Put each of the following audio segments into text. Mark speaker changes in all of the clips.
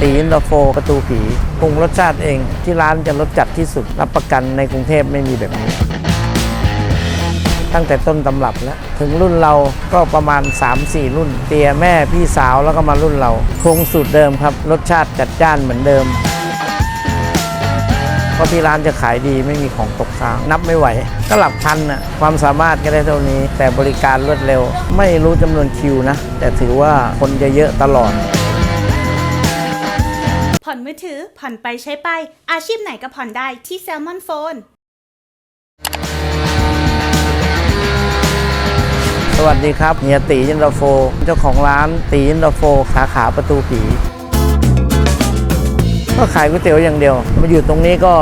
Speaker 1: ตีนตอโฟประตูผีปรุงรสชาติเอง ที่ร้านจะรสจัดที่สุดรับประกันในกรุงเทพไม่มีแบบนี้ ตั้งแต่ต้นตำรับแล้วถึงรุ่นเราก็ประมาณ 3-4 รุ่น เตียแม่พี่สาวแล้วก็มารุ่นเราคงสูตรเดิมครับ รสชาติจัดจ้านเหมือนเดิมเพราะที่ร้านจะขายดีไม่มีของตกค้าง นับไม่ไหว ก็หลักพันน่ะความสามารถก็ได้เท่านี้ แต่บริการรวดเร็ว ไม่รู้จำนวนคิวนะ แต่ถือว่าคนจะเยอะตลอด
Speaker 2: อนมือถือ ผ่อนไปใช้ไป อาชีพไหนก็ผ่อนได้ที่ Salmon Phone
Speaker 1: สวัสดีครับเฮียตียินตาโฟ เจ้าของร้านตียินตาโฟ สาขาประตูผีก็ขายก๋วยเตี๋ยวอย่างเดียว มาอยู่ตรงนี้ก็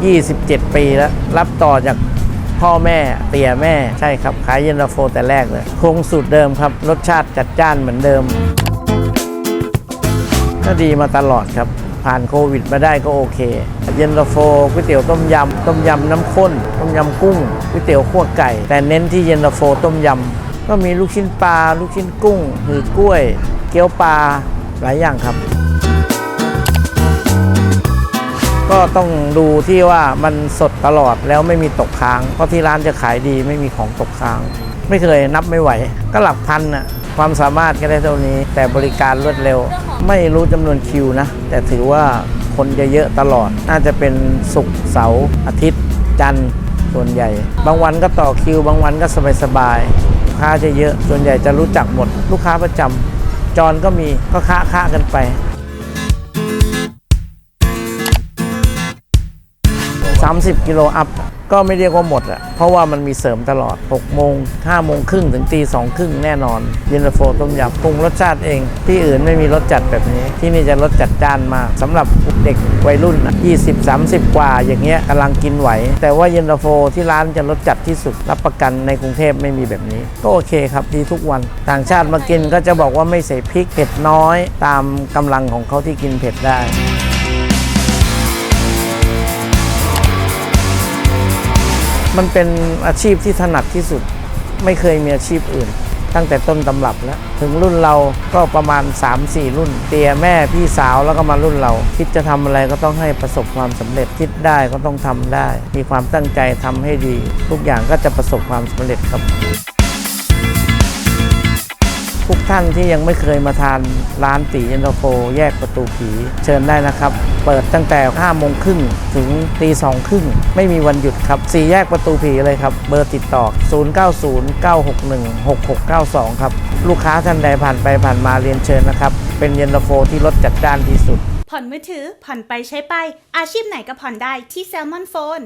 Speaker 1: 27 ปีแล้ว รับต่อจากพ่อแม่เตี่ยแม่ใช่ครับ ขายเย็นตาโฟแต่แรกเลย คงสูตรเดิมครับ รสชาติจัดจ้านเหมือนเดิม ก็ดีมาตลอดครับ ผ่านโควิดมาได้ก็โอเค เย็นตาโฟก๋วยเตี๋ยวต้มยำต้มยำน้ำข้น ต้มยำกุ้งก๋วยเตี๋ยวขั่วไก่ แต่เน้นที่เย็นตาโฟต้มยำก็มีลูกชิ้นปลาลูกชิ้นกุ้งหือกล้วย เกี๊ยวปลาหลายอย่างครับ ก็ต้องดูที่ว่ามันสดตลอดแล้วไม่มีตกค้าง เพราะที่ร้านจะขายดีไม่มีของตกค้าง ไม่เคยนับไม่ไหว ก็หลักพันน่ะ ความสามารถก็ได้เท่านี้ แต่บริการรวดเร็ว ไม่รู้จำนวนคิวนะ แต่ถือว่าคนจะเยอะตลอด น่าจะเป็นศุกร์เสาร์อาทิตย์ จันทร์ส่วนใหญ่ บางวันก็ต่อคิว บางวันก็สบายๆลูกค้าจะเยอะส่วนใหญ่จะรู้จักหมด ลูกค้าประจำจรก็มีก็ค้าค้ากันไป30กิโลอัพ ก็ไม่เรียกว่าหมดอะเพราะว่ามันมีเสริมตลอด 6 โมง 5 โมงครึ่งถึงตี2ครึ่งแน่นอนเย็นตาโฟต้มยำปรุงรสชาติเอง ที่อื่นไม่มีรสจัดแบบนี้ ที่นี่จะรสจัดจ้านมากสำหรับเด็กวัยรุ่นอะ20 30 กว่า อย่างเงี้ยกำลังกินไหว แต่ว่าเย็นตาโฟที่ร้านจะรสจัดที่สุดรับประกันในกรุงเทพไม่มีแบบนี้ ก็โอเคครับดีทุกวัน ต่างชาติมากินก็จะบอกว่าไม่ใส่พริกเผ็ดน้อย ตามกำลังของเขาที่กินเผ็ดได้ มันเป็นอาชีพที่ถนัดที่สุด ไม่เคยมีอาชีพอื่น ตั้งแต่ต้นตำรับแล้ว ถึงรุ่นเราก็ประมาณ 3-4 รุ่น เตียแม่พี่สาวแล้วก็มารุ่นเรา คิดจะทำอะไรก็ต้องให้ประสบความสำเร็จคิดได้ก็ต้องทำได้ มีความตั้งใจทำให้ดี ทุกอย่างก็จะประสบความสำเร็จครับทุกท่านที่ยังไม่เคยมาทานร้านตีเย็นตโฟแยกประตูผีเชิญได้นะครับ เปิดตั้งแต่5โมงครึ่งถึงตีสองครึ่งไม่มีวันหยุดครับสี่แยกประตูผีเลยครับ เบอร์ติดต่อ 0909616692 ครับ ลูกค้าท่านใดผ่านไปผ่านมาเรียนเชิญนะครับ เป็นเย็นตาโฟที่รสจัดจ้านที่สุด
Speaker 2: ผ่อนมือถือ ผ่อนไปใช้ไป อาชีพไหนก็ผ่อนได้ที่แซลมอนโฟน